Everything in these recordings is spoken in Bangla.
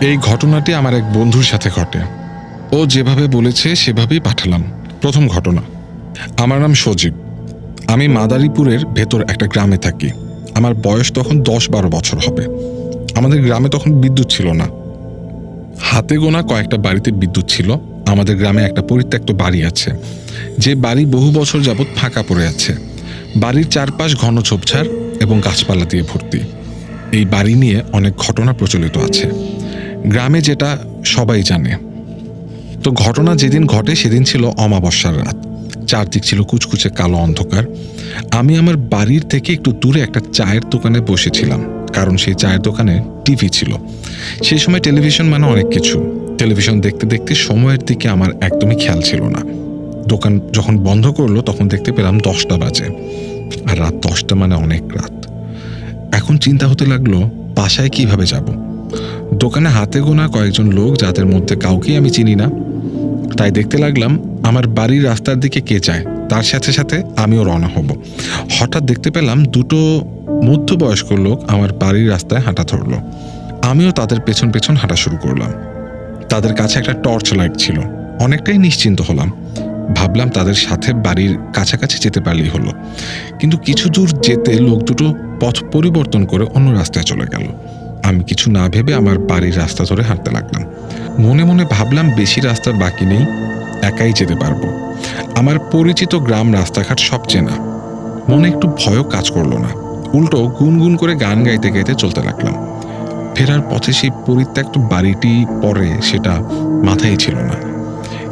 এই ঘটনাটি আমার এক বন্ধুর সাথে ঘটে। ও যেভাবে বলেছে, সেভাবেই পাঠালাম। প্রথম ঘটনা। আমার নাম সজীব। আমি মাদারীপুরের ভেতর একটা গ্রামে থাকি। আমার বয়স তখন দশ বারো বছর হবে। আমাদের গ্রামে তখন বিদ্যুৎ ছিল না। হাতে গোনা কয়েকটা বাড়িতে বিদ্যুৎ ছিল। আমাদের গ্রামে একটা পরিত্যক্ত বাড়ি আছে। যে বাড়ি বহু বছর যাবৎ ফাঁকা পড়ে আছে। বাড়ির চারপাশ ঘন ঝোপঝাড় এবং গাছপালা দিয়ে ভর্তি। এই বাড়ি নিয়ে অনেক ঘটনা প্রচলিত আছে। গ্রামে যেটা সবাই জানে। তো ঘটনা যেদিন ঘটে, সেদিন ছিল অমাবস্যার রাত। চারদিক ছিল কুচকুচে কালো অন্ধকার। আমি আমার বাড়ির থেকে একটু দূরে একটা চায়ের দোকানে বসেছিলাম, কারণ সেই চায়ের দোকানে টিভি ছিল। সেই সময় টেলিভিশন মানে অনেক কিছু। টেলিভিশন দেখতে দেখতে সময়ের দিকে আমার একদমই খেয়াল ছিল না। দোকান যখন বন্ধ করল, তখন দেখতে পেলাম দশটা বাজে। আর রাত দশটা মানে অনেক রাত। এখন চিন্তা হতে লাগল, বাসায় কীভাবে যাব? দোকানে হাতে গোনা কয়েকজন লোক যাদের মধ্যে কাউকেই আমি চিনি না। তাই দেখতে লাগলাম, আমার বাড়ির রাস্তার দিকে কে যায় তার সাথে সাথে আমিও রওনা হব। হঠাৎ দেখতে পেলাম দুটো মধ্যবয়স্ক লোক আমার বাড়ির রাস্তায় হাঁটা ধরলো। আমিও তাদের পেছন পেছন হাঁটা শুরু করলাম। তাদের কাছে একটা টর্চ লাইট ছিল। অনেকটাই নিশ্চিন্ত হলাম। ভাবলাম তাদের সাথে বাড়ির কাছাকাছি যেতে পারলেই হলো। কিন্তু কিছু দূর যেতে লোক দুটো পথ পরিবর্তন করে অন্য রাস্তায় চলে গেল। আমি কিছু না ভেবে আমার বাড়ির রাস্তা ধরে হাঁটতে লাগলাম। মনে মনে ভাবলাম, বেশি রাস্তা বাকি নেই, একাই যেতে পারব। আমার পরিচিত গ্রাম রাস্তাঘাট সব চেনা মনে একটু ভয়ও কাজ করল না। উল্টো গুনগুন করে গান গাইতে গাইতে চলতে লাগলাম। ফেরার পথে সেই পরিত্যক্ত বাড়িটি পরে সেটা মাথায় ছিল না।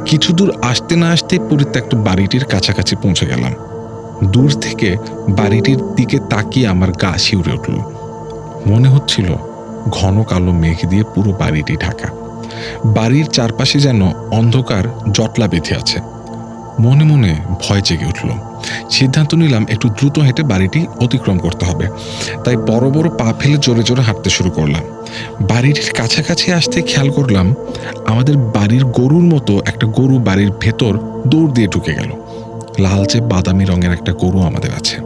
কিছু দূর আসতে না আসতে পরিত্যক্ত বাড়িটির কাছাকাছি পৌঁছে গেলাম। দূর থেকে বাড়িটির দিকে তাকিয়ে আমার গা শিউরে উঠল। মনে হচ্ছিল ঘন কালো মেঘ দিয়ে পুরো বাড়িটি ঢাকা। বাড়ির চারপাশে যেন অন্ধকার, জটলা বেঁধে আছে। মনে মনে ভয় জেগে উঠল। সিদ্ধান্ত নিলাম একটু দ্রুত হেঁটে বাড়িটি অতিক্রম করতে হবে। তাই বড় বড় পা ফেলে জোরে জোরে হাঁটতে শুরু করলাম। বাড়ির কাছাকাছি আসতে খেয়াল করলাম, আমাদের বাড়ির গরুর মতো একটা গরু বাড়ির ভেতর দৌড় দিয়ে ঢুকে গেল। লালচে বাদামি রঙের একটা গরু আমাদের আছে।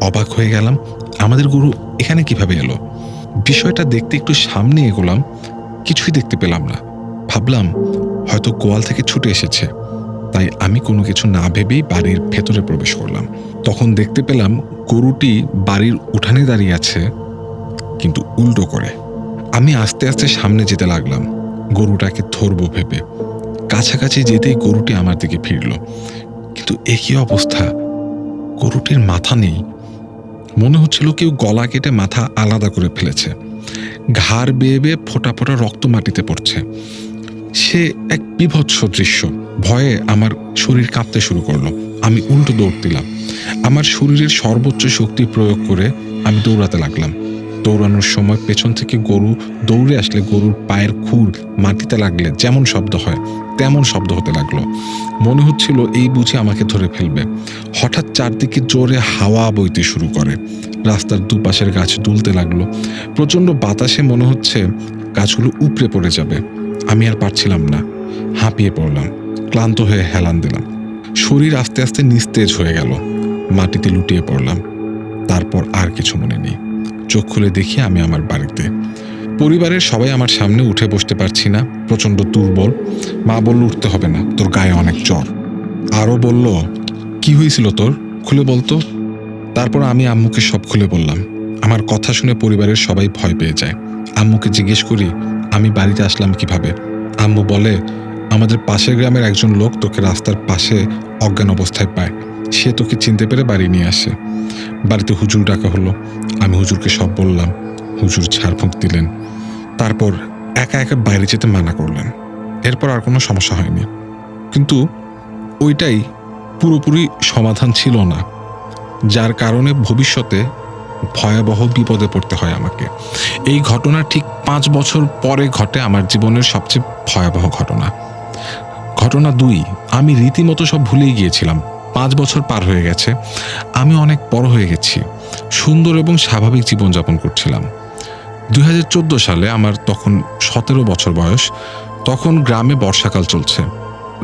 অবাক হয়ে গেলাম, আমাদের গরু এখানে কীভাবে এলো? বিষয়টা দেখতে একটু সামনে এগোলাম, কিছুই দেখতে পেলাম না। ভাবলাম, হয়তো গোয়াল থেকে ছুটে এসেছে, তাই আমি কোনো কিছু না ভেবেই বাড়ির ভেতরে প্রবেশ করলাম। তখন দেখতে পেলাম গরুটি বাড়ির উঠানে দাঁড়িয়ে আছে, কিন্তু উল্টো করে। আমি আস্তে আস্তে সামনে যেতে লাগলাম, গরুটাকে ধরবো ভেবে। কাছাকাছি যেতেই গরুটি আমার দিকে ফিরল, কিন্তু একই অবস্থা? গরুটির মাথা নেই মনে হচ্ছিল কেউ গলা কেটে মাথা আলাদা করে ফেলেছে। ঘাড় বেয়ে বেয়ে ফোটা ফোটা রক্ত মাটিতে পড়ছে। সে এক বিভৎস দৃশ্য। ভয়ে আমার শরীর কাঁপতে শুরু করল। আমি উল্টো দৌড় দিলাম। আমার শরীরের সর্বোচ্চ শক্তি প্রয়োগ করে আমি দৌড়াতে লাগলাম। দৌড়ানোর সময় পেছন থেকে গরু দৌড়ে আসলে গরুর পায়ের খুর মাটিতে লাগলে যেমন শব্দ হয়, তেমন শব্দ হতে লাগল। মনে হচ্ছিল এই বুঝে আমাকে ধরে ফেলবে। হঠাৎ চারদিকে জোরে হাওয়া বইতে শুরু করে। রাস্তার দুপাশের গাছ দুলতে লাগল। প্রচণ্ড বাতাসে মনে হচ্ছে গাছগুলো উপড়ে পড়ে যাবে। আমি আর পারছিলাম না। হাঁপিয়ে পড়লাম। ক্লান্ত হয়ে হেলান দিলাম। শরীর আস্তে আস্তে নিস্তেজ হয়ে গেল। মাটিতে লুটিয়ে পড়লাম। তারপর আর কিছু মনে নেই। চোখ খুলে দেখি আমি আমার বাড়িতে। পরিবারের সবাই আমার সামনে উঠে বসতে পারছি না, প্রচণ্ড দুর্বল। মা বলল, উঠতে হবে না, তোর গায়ে অনেক জ্বর। আরও বলল, কি হয়েছিল তোর? খুলে বলতো। তারপর আমি আম্মুকে সব খুলে বললাম। আমার কথা শুনে পরিবারের সবাই ভয় পেয়ে যায়। আম্মুকে জিজ্ঞেস করি, আমি বাড়িতে আসলাম কীভাবে? আম্মু বলে, আমাদের পাশের গ্রামের একজন লোক তোকে রাস্তার পাশে অজ্ঞান অবস্থায় পায়। সে তোকে চিনতে পেরে বাড়ি নিয়ে আসে। বাড়িতে হুজুর ডাকা হলো। আমি হুজুরকে সব বললাম। হুজুর ঝাড়ফুঁক দিলেন। তারপর একা একা বাইরে যেতে মানা করলেন। এরপর আর কোনো সমস্যা হয়নি। কিন্তু ওইটাই পুরোপুরি সমাধান ছিল না। যার কারণে ভবিষ্যতে ভয়াবহ বিপদে পড়তে হয় আমাকে। এই ঘটনা ঠিক পাঁচ বছর পরে ঘটে আমার জীবনের সবচেয়ে ভয়াবহ ঘটনা। ঘটনা দুই, আমি রীতিমতো সব ভুলেই গিয়েছিলাম। পাঁচ বছর পার হয়ে গেছে, আমি অনেক বড় হয়ে গেছি, সুন্দর এবং স্বাভাবিক জীবনযাপন করছিলাম। দু হাজার চোদ্দ সালে আমার তখন সতেরো বছর বয়স, তখন গ্রামে বর্ষাকাল চলছে।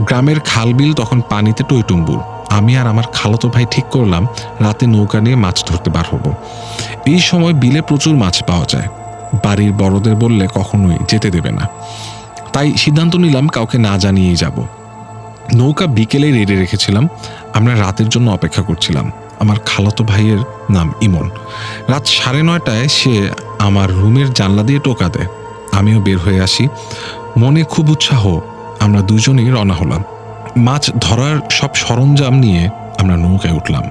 গ্রামের খালবিল তখন পানিতে টইটুম্বুর। আমি আর আমার খালাতো ভাই ঠিক করলাম, রাতে নৌকা নিয়ে মাছ ধরতে বার হব। এই সময় বিলে প্রচুর মাছ পাওয়া যায়। বাড়ির বড়দের বললে কখনোই যেতে দেবে না। তাই সিদ্ধান্ত নিলাম কাউকে না জানিয়েই যাব। নৌকা বিকেলে রেডি রেখেছিলাম। আমরা রাতের জন্য অপেক্ষা করছিলাম। আমার খালাতো ভাইয়ের নাম ইমন। রাত সাড়ে নয়টায় সে আমার রুমের জানলা দিয়ে টোকা দেয়। আমিও বের হয়ে আসি। মনে খুব উৎসাহ, আমরা দুজনেই রওনা হলাম। মাছ ধরার সব সরঞ্জাম নিয়ে আমরা নৌকায় উঠলাম।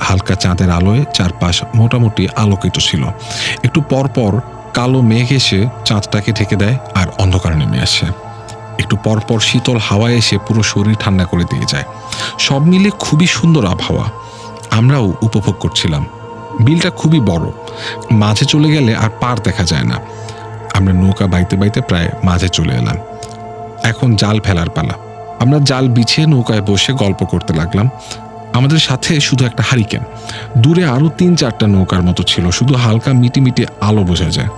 হালকা চাঁদের আলোয় চারপাশ মোটামুটি আলোকিত ছিল। একটু পর পর কালো মেঘ এসে চাঁদটাকে ঢেকে দেয় আর অন্ধকার নেমে আসে। একটু পর পর শীতল হাওয়ায় এসে পুরো শরীর ঠান্ডা করে দিয়ে যায়। সব মিলে খুবই সুন্দর আবহাওয়া। আমরাও উপভোগ করছিলাম। বিলটা খুবই বড়। মাঝে চলে গেলে আর পার দেখা যায় না। আমরা নৌকা বাইতে বাইতে প্রায় মাঝে চলে এলাম। এখন জাল ফেলার পালা। আমরা জাল বিছিয়ে নৌকায় বসে গল্প করতে লাগলাম। আমাদের সাথে শুধু একটা হারিকেন। দূরে আরও তিন চারটা নৌকার মতো ছিল। শুধু হালকা মিটি মিটি আলো বোঝা যায়।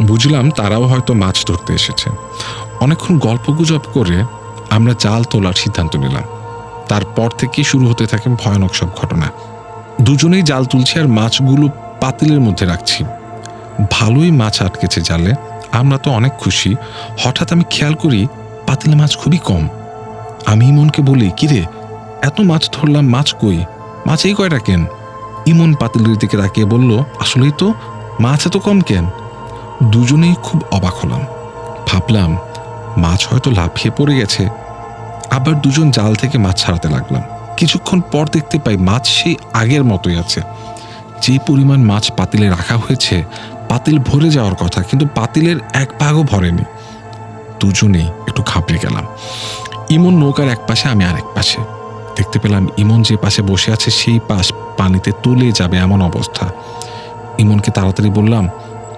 বুঝলাম তারাও হয়তো মাছ ধরতে এসেছে। অনেকক্ষণ গল্পগুজব করে আমরা জাল তোলার সিদ্ধান্ত নিলাম। তারপর থেকে শুরু হতে থাকে ভয়ানক সব ঘটনা। দুজনেই জাল তুলছি আর মাছগুলো পাতিলের মধ্যে রাখছি। ভালোই মাছ আটকেছে জালে। আমরা তো অনেক খুশি। হঠাৎ আমি খেয়াল করি পাতিলে মাছ খুবই কম। আমি ইমনকে বলি কিরে এত মাছ ধরলাম, মাছ কই? মাছ এই কয়টা কেন? ইমন পাতিলের দিকে তাকিয়ে বলল, আসলেই তো, মাছ এত কম কেন? দুজনেই খুব অবাক হলাম। ভাবলাম, মাছ হয়তো লাফিয়ে পড়ে গেছে। আবার দুজন জাল থেকে মাছ ছাড়াতে লাগলাম। কিছুক্ষণ পর দেখতে পাই মাছ সেই আগের মতোই আছে। যে পরিমাণ মাছ পাতিলে রাখা হয়েছে, পাতিল ভরে যাওয়ার কথা, কিন্তু পাতিলের এক ভাগও ভরেনি। দুজনেই একটু ঘাবড়ে গেলাম। ইমন নৌকার এক পাশে, আমি আরেক পাশে। দেখতে পেলাম ইমন যে পাশে বসে আছে, সেই পাশ পানিতে তুলে যাবে এমন অবস্থা। ইমনকে তাড়াতাড়ি বললাম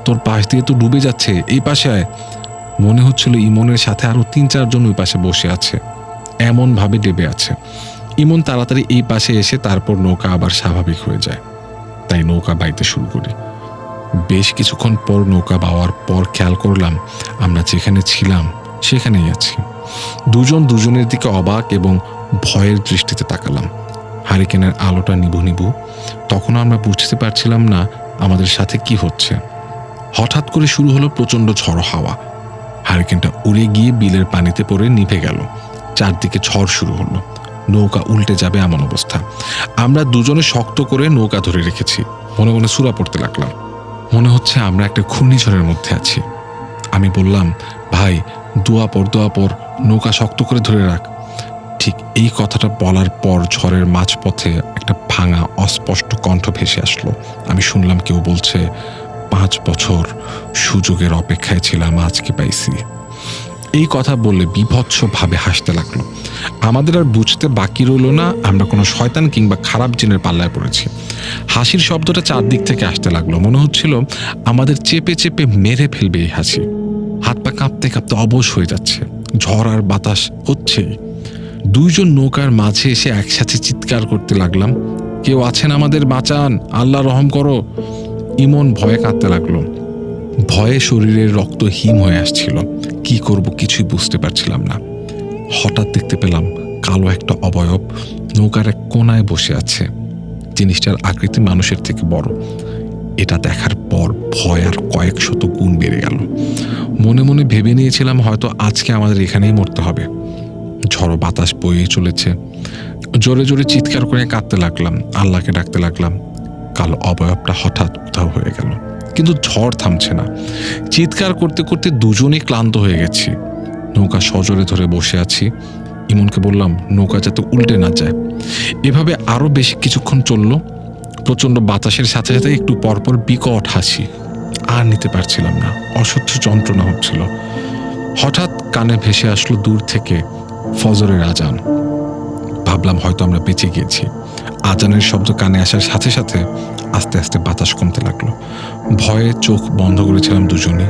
তোর পাশ দিয়ে তো ডুবে যাচ্ছে, এই পাশে আয়। মনে হচ্ছিল ইমনের সাথে আরও তিন চারজন ওই পাশে বসে আছে। এমন ভাবে ডেবে আছে। ইমন তাড়াতাড়ি এই পাশে এসে তারপর নৌকা আবার স্বাভাবিক হয়ে যায়। তাই নৌকা বাইতে শুরু করি। বেশ কিছুক্ষণ পর নৌকা বাওয়ার পর খেয়াল করলাম, আমরা যেখানে ছিলাম সেখানেই আছি। দুজন দুজনের দিকে অবাক এবং ভয়ের দৃষ্টিতে তাকালাম। হারিকেনের আলোটা নিভু নিভু। তখন আমরা বুঝতে পারছিলাম না আমাদের সাথে কি হচ্ছে। হঠাৎ করে শুরু হলো প্রচণ্ড ঝড় হাওয়া। হারিকেনটা উড়ে গিয়ে বিলের পানিতে পড়ে নিভে গেল। চারদিকে ঝড় শুরু হলো। নৌকা উল্টে যাবে এমন অবস্থা। আমরা দুজনে শক্ত করে নৌকা ধরে রেখেছি। মনে মনে সুরা পড়তে লাগলাম। মনে হচ্ছে আমরা একটা ঘূর্ণিঝড়ের মধ্যে আছি। আমি বললাম, ভাই, দোয়া পর দোয়া পর, নৌকা শক্ত করে ধরে রাখ। ঠিক এই কথাটা বলার পর ঝড়ের মাঝপথে একটা ভাঙা, অস্পষ্ট কণ্ঠ ভেসে আসলো। আমি শুনলাম কেউ বলছে পাঁচ বছর সুযোগের অপেক্ষায় ছিলাম, আজকে পাইছি। এই কথা বললে বিভৎসভাবে হাসতে লাগল। আমাদের আর বুঝতে বাকি রইল না, আমরা কোনো শয়তান কিংবা খারাপ জিনের পাল্লায় পড়েছি। হাসির শব্দটা চারদিক থেকে আসতে লাগল। মনে হচ্ছিল আমাদের চেপে চেপে মেরে ফেলবে এই হাসি। হাত পা কাঁপতে কাঁপতে অবশ হয়ে যাচ্ছে। ঝড় আর বাতাস হচ্ছেই দুইজন নৌকার মাঝে এসে একসাথে চিৎকার করতে লাগলাম। কেউ আছেন আমাদের? বাঁচান। আল্লাহ রহম করো। ইমন ভয়ে কাঁদতে লাগল। ভয়ে শরীরের রক্ত হিম হয়ে আসছিল। কি করব কিছুই বুঝতে পারছিলাম না। হঠাৎ দেখতে পেলাম কালো একটা অবয়ব নৌকার এক কোনায় বসে আছে। জিনিসটার আকৃতি মানুষের থেকে বড়। এটা দেখার পর ভয় আর কয়েক শত গুণ বেড়ে গেল। মনে মনে ভেবে নিয়েছিলাম হয়তো আজকে আমাদের এখানেই মরতে হবে। ঝড়ো বাতাস বয়ে চলেছে। জোরে জোরে চিৎকার করে কাঁদতে লাগলাম, আল্লাহকে ডাকতে লাগলাম। কালো অবয়বটা হঠাৎ উধাও হয়ে গেল। কিন্তু ঝড় থামছে না। চিৎকার করতে করতে দুজনেই ক্লান্ত হয়ে গেছি। নৌকা সজোরে ধরে বসে আছি। ইমনকে বললাম, নৌকা যাতে উল্টে না যায়। এভাবে আরও বেশি কিছুক্ষণ চলল। প্রচণ্ড বাতাসের সাথে সাথে একটু পরপর বিকট হাসি। আর নিতে পারছিলাম না। অসহ্য যন্ত্রণা হচ্ছিল। হঠাৎ কানে ভেসে আসলো দূর থেকে ফজরের আজান। ভাবলাম হয়তো আমরা বেঁচে গিয়েছি। আজানের শব্দ কানে আসার সাথে সাথে আস্তে আস্তে বাতাস কমতে লাগল। ভয়ে চোখ বন্ধ করেছিলাম দুজনে।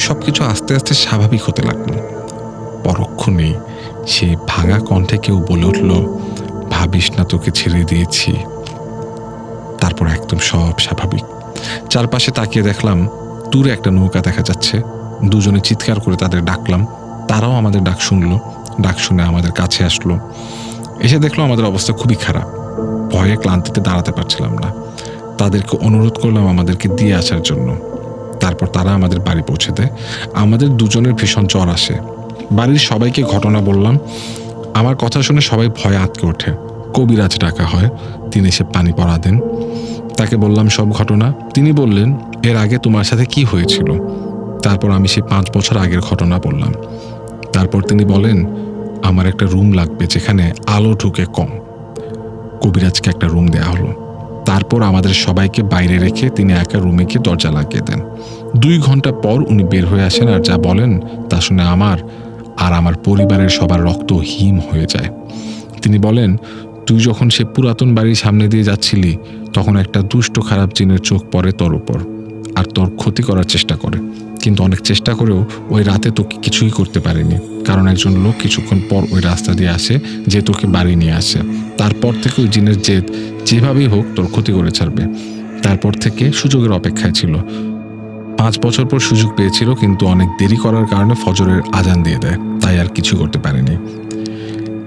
সব কিছু আস্তে আস্তে স্বাভাবিক হতে লাগল। পরক্ষণেই সেই ভাঙা কণ্ঠে কেউ বলে উঠল, ভাবিস না, তোকে ছেড়ে দিয়েছি। তারপর একদম সব স্বাভাবিক। চারপাশে তাকিয়ে দেখলাম, দূরে একটা নৌকা দেখা যাচ্ছে। দুজনে চিৎকার করে তাদের ডাকলাম। তারাও আমাদের ডাক শুনলো, ডাক শুনে আমাদের কাছে আসলো। এসে দেখল আমাদের অবস্থা খুবই খারাপ। ভয়ে ক্লান্তিতে দাঁড়াতে পারছিলাম না। তাদেরকে অনুরোধ করলাম আমাদেরকে দিয়ে আসার জন্য। তারপর তারা আমাদের বাড়ি পৌঁছে দেয়। আমাদের দুজনের ভীষণ জ্বর আসে। বাড়ির সবাইকে ঘটনা বললাম। আমার কথা শুনে সবাই ভয়ে আটকে ওঠে। কবিরাজ ডাকা হয়। তিনি এসে পানি পড়া দেন। তাকে বললাম, সব ঘটনা? তিনি বললেন, এর আগে তোমার সাথে কি হয়েছিল? তারপর আমি সেই পাঁচ বছর আগের ঘটনা বললাম। তারপর তিনি বলেন, আমার একটা রুম লাগবে যেখানে আলো ঢুকে কম। কবিরাজকে একটা রুম দেয়া হলো। তারপর আমাদের সবাইকে বাইরে রেখে তিনি একা রুমে গিয়ে দরজা লাগিয়ে দেন। দুই ঘণ্টা পর উনি বের হয়ে আসেন আর যা বলেন তা শুনে আমার আর আমার পরিবারের সবার রক্ত হিম হয়ে যায়। তিনি বলেন, তুই যখন সে পুরাতন বাড়ির সামনে দিয়ে যাচ্ছিলি, তখন একটা দুষ্ট খারাপ জিনের চোখ পড়ে তোর ওপর আর তোর ক্ষতি করার চেষ্টা করে। কিন্তু অনেক চেষ্টা করেও ওই রাতে তোকে কিছুই করতে পারেনি। কারণ একজন লোক কিছুক্ষণ পর ওই রাস্তা দিয়ে আসে, যে তোকে বাড়ি নিয়ে আসে। তারপর থেকে ওই জিনের জেদ, যেভাবেই হোক তোর ক্ষতি করে ছাড়বে। তারপর থেকে সুযোগের অপেক্ষায় ছিল। পাঁচ বছর পর সুযোগ পেয়েছিল, কিন্তু অনেক দেরি করার কারণে ফজরের আজান দিয়ে দেয়। তাই আর কিছু করতে পারেনি।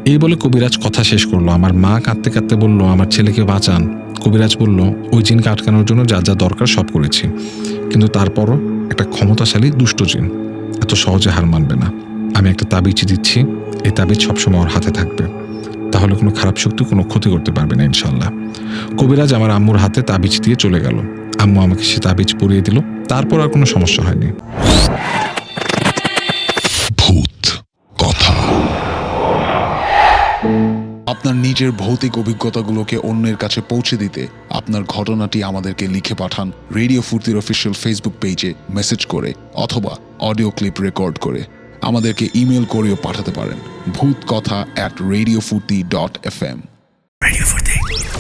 এই বলে কবিরাজ কথা শেষ করল। আমার মা কাঁদতে কাঁদতে বলল, আমার ছেলেকে বাঁচান। কবিরাজ বলল, ওই জিনকে আটকানোর জন্য যা যা দরকার সব করেছি। কিন্তু তারপরও একটা ক্ষমতাশালী দুষ্ট জিন। এত সহজে হার মানবে না। আমি একটা তাবিজ দিচ্ছি। এই তাবিজ সবসময় ওর হাতে থাকবে। তাহলে কোনো খারাপ শক্তি, কোনো ক্ষতি করতে পারবে না ইনশাল্লাহ কবিরাজ আমার আম্মুর হাতে তাবিজ দিয়ে চলে গেল। আম্মু আমাকে সে তাবিজ পরিয়ে দিল। তারপর আর কোনো সমস্যা হয়নি। ভূত কথা। আপনার নিজের ভৌতিক অভিজ্ঞতাগুলোকে অন্যের কাছে পৌঁছে দিতে আপনার ঘটনাটি আমাদেরকে লিখে পাঠান রেডিও ফুর্তির অফিসিয়াল ফেসবুক পেজে মেসেজ করে অথবা অডিও ক্লিপ রেকর্ড করে। আমাদেরকে ইমেল করেও পাঠাতে পারেন ভূত কথা at radio Foorti dot F M radio Forte.